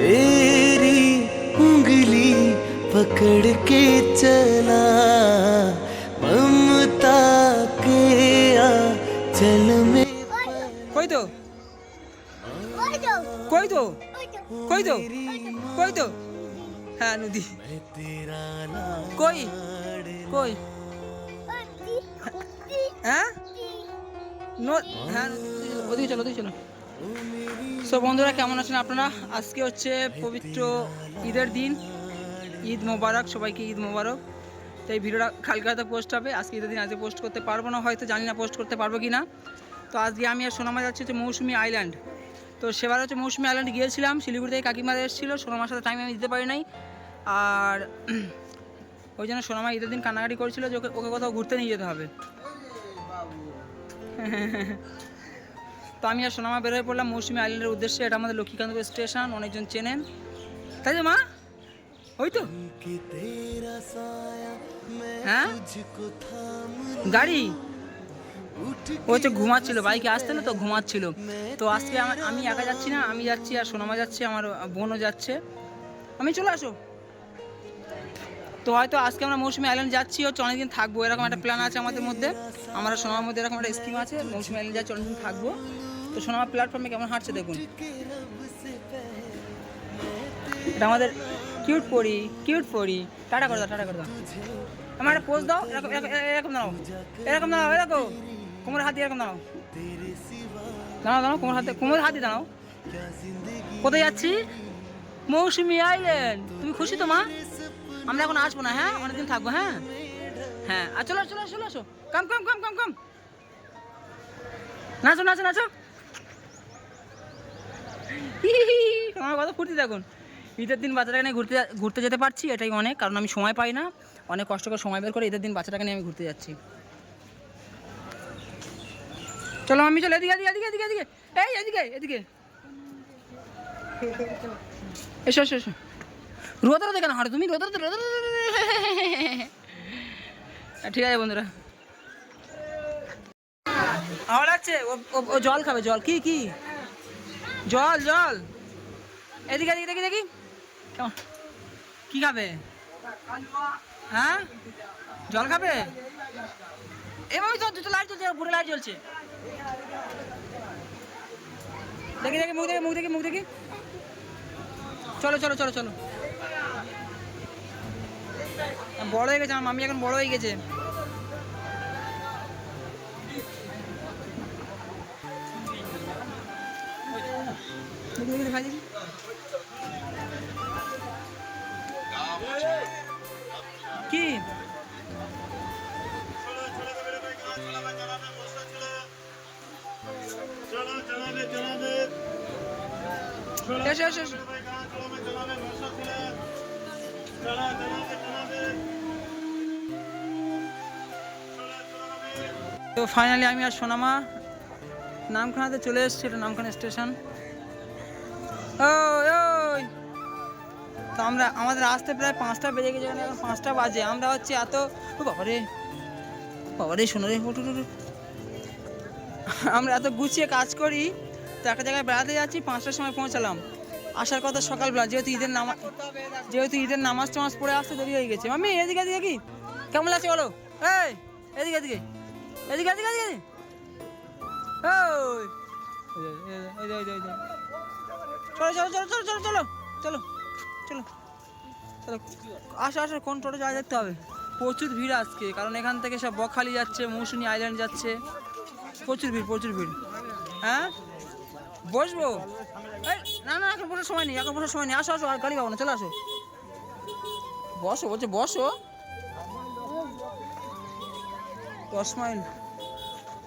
तेरी उंगली पकड़ के चला ममता के आंचल में कोई तो कोई तो कोई तो कोई तो हाँ नदी कोई कोई हाँ नो हाँ ওদিকে চলো ওদিকে চলো সো বন্ধুরা, কেমন আছেন আপনারা? আজকে হচ্ছে পবিত্র ঈদের দিন। ঈদ মোবারক, সবাইকে ঈদ মোবারক। তো এই ভিডিওটা কালকে হয়তো পোস্ট হবে, আজকে ঈদের দিন আজকে পোস্ট করতে পারব না, হয়তো জানি না পোস্ট করতে পারব কি না তো আজকে আমি আর সোনামা যাচ্ছি হচ্ছে মৌসুমি আইল্যান্ড তো সেবার হচ্ছে মৌসুমি আইল্যান্ড গিয়েছিলাম, শিলিগুড়ি থেকে কাকিমারা এসেছিল, সোনামার সাথে টাইম আমি দিতে পারি নাই। আর ওই জন্য সোনামা ঈদের দিন কান্নাকাটি করেছিল যে ওকে ওকে কোথাও ঘুরতে নিয়ে যেতে হবে। তো আমি আর সোনামা বের হয়ে পড়লাম মৌসুমি আইল্যান্ডের উদ্দেশ্যে। এটা আমাদের লক্ষ্মীকান্ত স্টেশন, অনেকজন চেনেন। তাই যে মা? ওই তো। হ্যাঁ? গাড়ি? ও হচ্ছে ঘুমাচ্ছিল, বাইকে আসতে না তো ঘুমাচ্ছিল। তো আজকে আমি একা যাচ্ছি না, আমি যাচ্ছি আর সোনামা যাচ্ছে, আমার বোনও যাচ্ছে। আমি চলে আসো। তো হয়তো আজকে আমরা মৌসুমি আইল্যান্ড যাচ্ছি, হচ্ছে অনেকদিন থাকব। এরকম একটা প্ল্যান আছে আমাদের মধ্যে। আমরা সোনামার মধ্যে এরকম একটা স্কিম আছে, মৌসুমি আইল্যান্ড যাচ্ছি, অনেকদিন থাকব। তো সোনামা প্ল্যাটফর্মে কেমন হাঁটছে দেখুন। এটা আমাদের কিউট পরি কিউট পরি। টাটা করে দাও, টাটা করে দাও। আমার একটা পোজ দাও, এরকম, এরকম- দাঁড়াও। এরকম দাঁড়াও এরকম কোমরের হাত এরকম দাঁড়াও। দাঁড়াও দাঁড়াও কোমর হাতে কোমরের হাত দাঁড়াও। কোথায় যাচ্ছি? মৌসুমি আইল্যান্ড তুমি খুশি তো, মা? আমরা এখন আসব না হ্যাঁ? অনেকদিন থাকব হ্যাঁ? হ্যাঁ আর চলো চলো চলো, আসো। কাম কাম কাম কাম কাম নাচো নাচো নাচো। আমার কথা ফুর্তি দেখুন ঈদের দিন বাচ্চাটাকে নিয়ে ঘুরতে ঘুরতে যেতে পারছি, এটাই অনেক, কারণ আমি সময় পাই না। অনেক কষ্ট করে সময় বের করে ঈদের দিন বাচ্চাটাকে নিয়ে আমি ঘুরতে যাচ্ছি। চলো আমি চলো এদিকে এদিকে এদিকে এদিকে এই, এদিকে এদিকে। এসো এসো এসো। রোদাতে কেন হাঁটো তুমি? রোদাতে রোদাতে ঠিক আছে বন্ধুরা। আমার লাগছে ও জল খাবে, জল। কি কি? জল জল। এদিকে এদিকে দেখি দেখি। কেমন? কি খাবে? হ্যাঁ? জল খাবে? এভাবে তো দুটো লাইট জ্বলছে পুরো লাইট জ্বলছে। দেখি দেখি, মুখ দেখি মুখ দেখি মুখ দেখি। চলো চলো চলো চলো। বড় হয়ে গেছে, আমার মামি এখন বড় হয়ে গেছে। দেখি কি? তো ফাইনালি আমি আর সোনামা নামখানাতে চলে এসেছি নামখানা স্টেশন তো আমরা, আমাদের আসতে প্রায় পাঁচটা বেজে গেছে এখন, পাঁচটা বাজে। আমরা হচ্ছে এত বাবারে বাবারে, শোনো রে। আমরা এত গুছিয়ে কাজ করি, তো একটা জায়গায় বেড়াতে যাচ্ছি, পাঁচটার সময় পৌঁছালাম। আসার কথা সকালবেলা, যেহেতু ঈদের নামাজ যেহেতু ঈদের নামাজ টামাজ পড়ে আসতে দেরি হয়ে গেছে। মাম্মি, এদিকে এদিকে কি কেমন লাগছে বলো? এই, এদিকে এদিকে এদিকে এদিকে এদিকে ওই চলো চলো চলো চলো চলো চলো চলো চলো চলো। আসো আসো, কোন টোটো যাওয়া দেখতে হবে? প্রচুর ভিড় আজকে, কারণ এখান থেকে সব বকখালি যাচ্ছে, মৌসুনি আইল্যান্ড যাচ্ছে। প্রচুর ভিড় প্রচুর ভিড়। হ্যাঁ? বসবো? না না, এখন বসার সময় নেই, এখন বসার সময় নেই। আসো আসো, আর গাড়ি পাবো না, চলে, আসো। বসো বলছে বসো। দশ মাইল।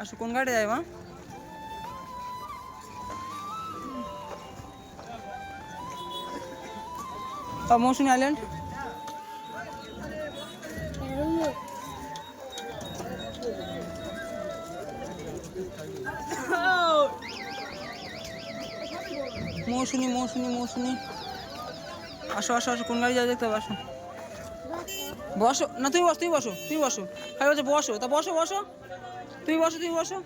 আসো, কোন গাড়ি যায় মা? তা মৌসুমি আইল্যান্ড মৌসুমি মৌসুমি মৌসুমি আসো আসো আসো, কোন গাড়ি যায় দেখতে হবে, আসো। বসো। না, তুমি বসো তুমি বসো তুমি বসো। খালি বলছে বসো। তা বসো বসো। তুমি বসো তুমি বসো।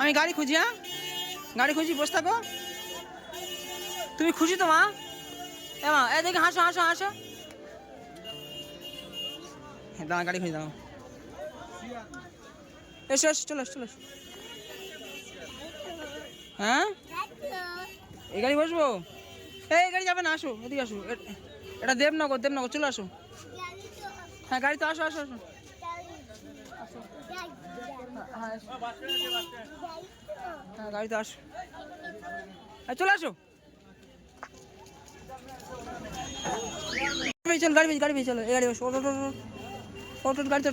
আমি গাড়ি খুঁজি হ্যাঁ? গাড়ি খুঁজি, বসে থাকো। তুমি খুশি তো, মা? এ মা এ দেখে হাসো হাসো হাসো দাঁড়া গাড়ি খুঁজে দাঁড়াও এসো এসো চলো চলো। হ্যাঁ এই গাড়ি বসবো? এই গাড়ি যাবে না আসো এদিকে আসো। এটা দেবনগর দেবনগর চলে আসো। হ্যাঁ গাড়ি তো আসো আসো আসো। হ্যাঁ গাড়িতে আসো। হ্যাঁ চলে আসো। চল, গাড়ি গাড়ি পেয়ে চলো। গাড়ি বসো অটো অটো গাড়ি তো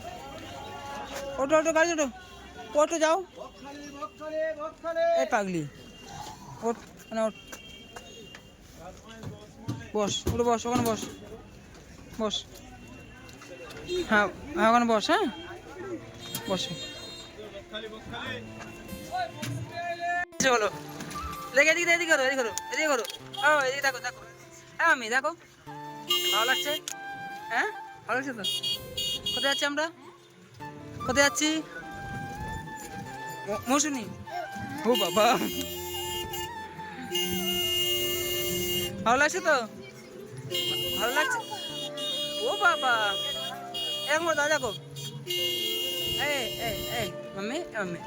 অটো অটো গাড়ি অটো অটো যাও। এই পাগলি। মানে বস ওটা বস, ওখানে বস। বস। হ্যাঁ হ্যাঁ ওখানে বস হ্যাঁ। বসো। বলো। দেখে এদিকে এদিকে করো এদিকে করো এদিকে করো। ও, এদিকে দেখো দেখো হ্যাঁ আমি দেখো। ভালো লাগছে? হ্যাঁ? ভালো লাগছে তো? কোথায় যাচ্ছি আমরা? কোথায় যাচ্ছি? মৌসুমি? ও বাবা। ভালো লাগছে তো? ভালো লাগছে? ও বাবা। এরকম দাও দেখো। এই এই এই মাম্মি মাম্মি।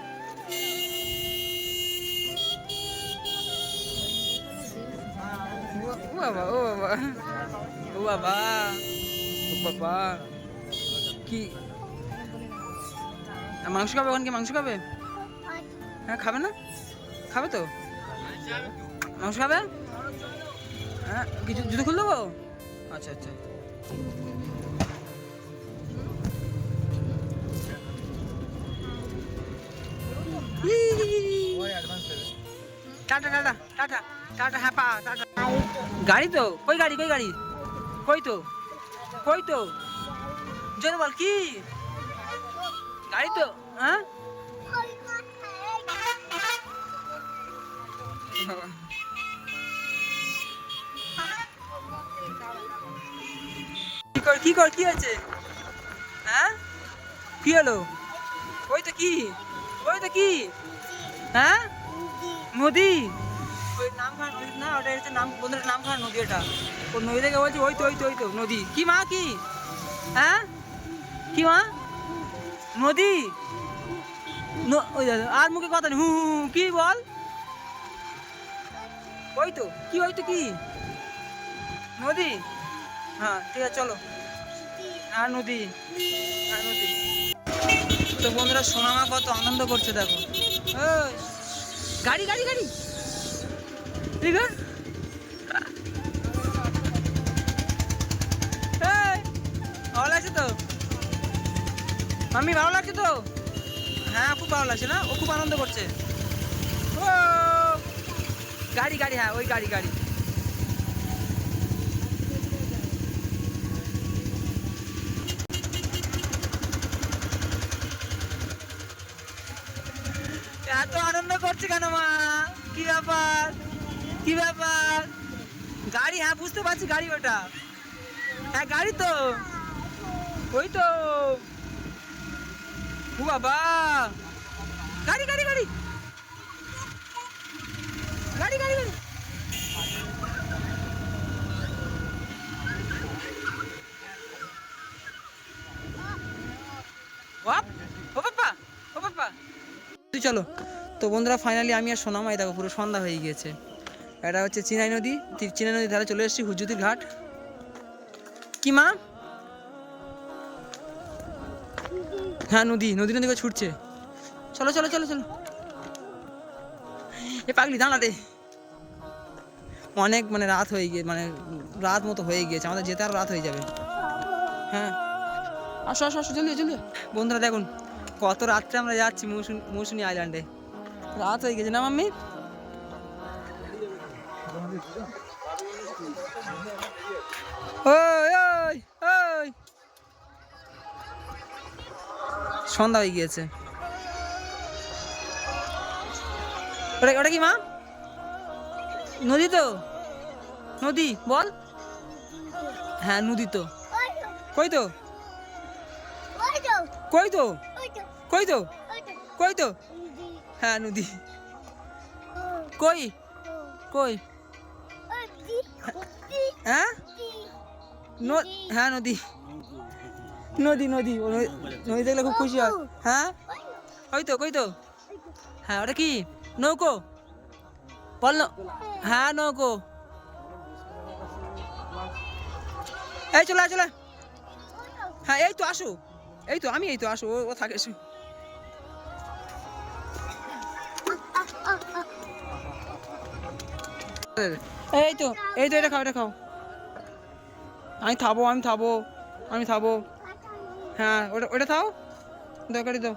বাবা ও বাবা ও বাবা ও বাবা কি মাংস খাবে ওখানে কি? মাংস খাবে? হ্যাঁ খাবে না? খাবে তো? মাংস খাবে? হ্যাঁ কিছু জুতো খুলে দেবো? আচ্ছা আচ্ছা। টাটা টাটা টাটা টাটা হ্যাঁ পা, টাটা। গাড়ি তো? কই গাড়ি কই গাড়ি? কই তো? কই তো? জোরে বল, কি? গাড়ি তো হ্যাঁ? কি কর কি কর, কি হয়েছে? হ্যাঁ? কি হলো? ওই তো কি? ওই তো কি? হ্যাঁ? নদী ওই নদী না ওটা হচ্ছে নাম নদী এটা। ও নদী থেকে বলছি ওই তো ওই তো ওই তো নদী। মা কি? হ্যাঁ? মা? নদী? ওই আর মুখে কথা নেই হু হু, কি বল? ওই তো কি ওই তো কি? নদী? হ্যাঁ ঠিক আছে চলো। আর নদী? আর নদী। তো বন্ধুরা সোনামা কত আনন্দ করছে দেখো। ওই, গাড়ি গাড়ি গাড়ি। ভালো লাগছে তো? মাম্মি, ভালো লাগছে তো? হ্যাঁ খুব ভালো লাগছে না? ও খুব আনন্দ করছে। ও! গাড়ি গাড়ি হ্যাঁ ওই গাড়ি গাড়ি। এত আনন্দ করছে কেন মা? কি ব্যাপার? কি ব্যাপার? গাড়ি হ্যাঁ বুঝতে পারছি গাড়ি ওটা। হ্যাঁ গাড়ি তো। ওই তো। ও বাবা। গাড়ি গাড়ি গাড়ি। গাড়ি গাড়ি গাড়ি। ও ও চলো। তো বন্ধুরা ফাইনালি আমি আর সোনামাই, দেখো, পুরো সন্ধ্যা হয়ে গিয়েছে। এটা হচ্ছে চিনাই নদী। চিনাই নদীর ধারে চলে এসেছি হুজুতির ঘাট। কি মা? হ্যাঁ নদী। নদী নদী করে ছুটছে। চলো চলো চলো চলো। এ পাগলি, দাঁড়া দে। অনেক মানে রাত হয়ে গিয়ে মানে রাত মতো হয়ে গিয়েছে। আমাদের যেতে আর রাত হয়ে যাবে। হ্যাঁ। আসো আসো আসো, জলদি জলদি। বন্ধুরা দেখুন, কত রাত্রে আমরা যাচ্ছি মৌসুমি মৌসুমি আইল্যান্ডে। রাত হয়ে গেছে না মাম্মি? সন্ধ্যা হয়ে গিয়েছে। ওটা ওটা কি মা? নদী তো। নদী, বল। হ্যাঁ নদী তো। কই তো? কই তো? কই তো? কই তো? হ্যাঁ নদী। কই? কই? ন- হ্যাঁ নদী। নদী নদী। নদী- দেখলে খুব খুশি হয়। হ্যাঁ? ওই তো কই তো। হ্যাঁ ওটা কি? নৌকো? বল হ্যাঁ নৌকো। এই চলে চলে। হ্যাঁ এই তো আসো। এই তো, আমি এই তো আসো ও- থাকে এসো। এই তো এই তো এটা খাও এটা খাও। আমি থাবো আমি থাবো আমি থাবো। হ্যাঁ ওটা ওটা খাও দরকারি দাও।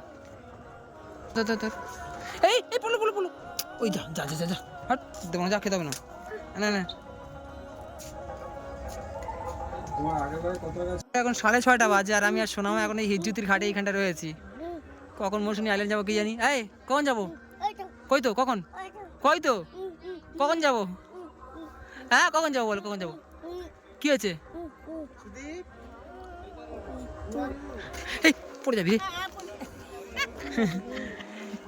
দাও এই এই পলো পলো পলো ওই যা যা যা যা যা। হাট দেবো না যা খেতে হবে না। না না। এখন সাড়ে ছয়টা বাজে আর আমি আর শোনাম এখন এই হিজুতির ঘাটে এইখানটা রয়েছি। কখন মৌসুমি আইল্যান্ড যাব কি জানি? এই কখন যাব? কই তো কখন? কই তো? কখন যাব? হ্যাঁ কখন যাব বল, কখন যাব? কি হয়েছে? পড়ে যাবি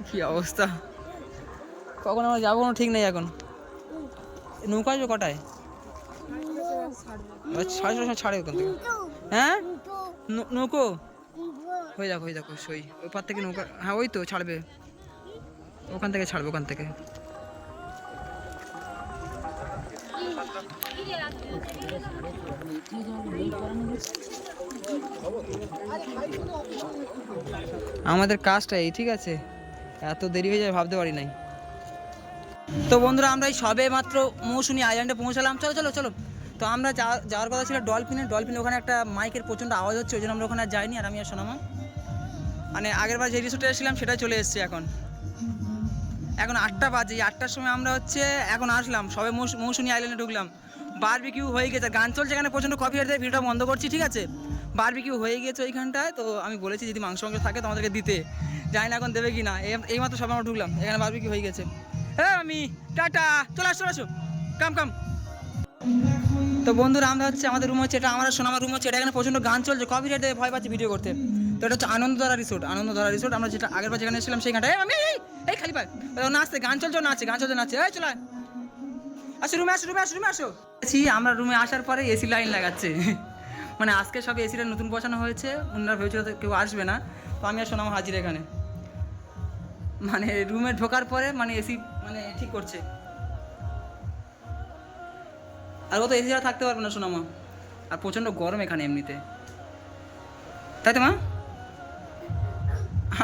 কি অবস্থা? কখন আমরা যাব কোনো ঠিক নেই এখন। নৌকা আসবে কটায়? সাড়ে সময় ছাড়ে ওখান থেকে। হ্যাঁ? নৌকো? হয়ে যাক হয়ে যাক সই। ওই পার থেকে নৌকা হ্যাঁ ওই তো ছাড়বে। ওখান থেকে ছাড়বে, ওখান থেকে। আমাদের কাজটা এই, ঠিক আছে? এত দেরি হয়ে যায় ভাবতে পারি নাই। তো বন্ধুরা, আমরা এই সবে মাত্র মৌসুমি আইল্যান্ডে পৌঁছালাম। চলো চলো চলো। তো আমরা যাওয়ার কথা ছিল ডলফিনে ডলফিনে ওখানে একটা মাইকের প্রচণ্ড আওয়াজ হচ্ছে, ওই জন্য আমরা ওখানে যাইনি, আর আমি আর শোনামা মানে আগের বার যে রিসোর্টে এসেছিলাম সেটা চলে এসেছি এখন। এখন আটটা বাজে। আটটার সময় আমরা হচ্ছে, এখন আসলাম, সবে মৌস- মৌসুমি আইল্যান্ডে ঢুকলাম। বারবিকিউ হয়ে গেছে। গান চলছে এখানে, প্রচণ্ড কফি হেঁটে ভিডিওটা বন্ধ করছি, ঠিক আছে? বারবিকিউ হয়ে গেছে ওইখানটায়, তো আমি বলেছি যদি মাংস মাংস থাকে তো আমাদেরকে দিতে। জানি না এখন দেবে কি না এই- মাত্র সবে আমরা ঢুকলাম, এখানে বারবিকিউ হয়ে গেছে। হ্যাঁ আমি টাটা, চলে আসো আসো। কাম কাম তো বন্ধুরা, আমরা হচ্ছে আমাদের রুম হচ্ছে, এটা আমার শোনা আমার রুম হচ্ছে, এটা এখানে প্রচণ্ড গান চলছে কপি রেটে ভয় পাচ্ছি ভিডিও করতে। তো এটা হচ্ছে আনন্দধারা রিসোর্ট আনন্দধারা রিসোর্ট আমরা যেটা আগের বার যেখানে এসেছিলাম সেইখানটা এই আমি এই, খালি পায়। নাচছে, গান চলছে, ও নাচছে, গান চলছে, নাচছে, এই, চলে আয়। আসো, রুমে আসো রুমে আসো রুমে আসো। আছি আমরা রুমে আসার পরে এসি লাইন লাগাচ্ছে। মানে আজকে সব এসিটা নতুন বসানো হয়েছে ওনারা ভেবেছিল কেউ আসবে না। তো আমি আর শোনাম হাজির এখানে। মানে রুমে ঢোকার পরে মানে এসি মানে ঠিক করছে। আর ও তো এসি ছাড়া থাকতে পারবে না সোনামা। আর প্রচণ্ড গরম এখানে এমনিতে। তাই তো, মা?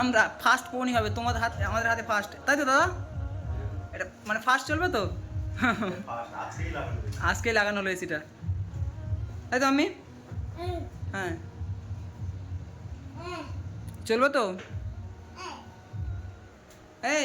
আমরা ফার্স্ট পৌনি হবে, তোমাদের হাতে আমাদের হাতে ফার্স্ট তাই তো, দাদা? এটা মানে ফার্স্ট চলবে তো? আজকেই লাগানো হলো এসিটা তাই তো আমি হ্যাঁ। চলবো তো? এই।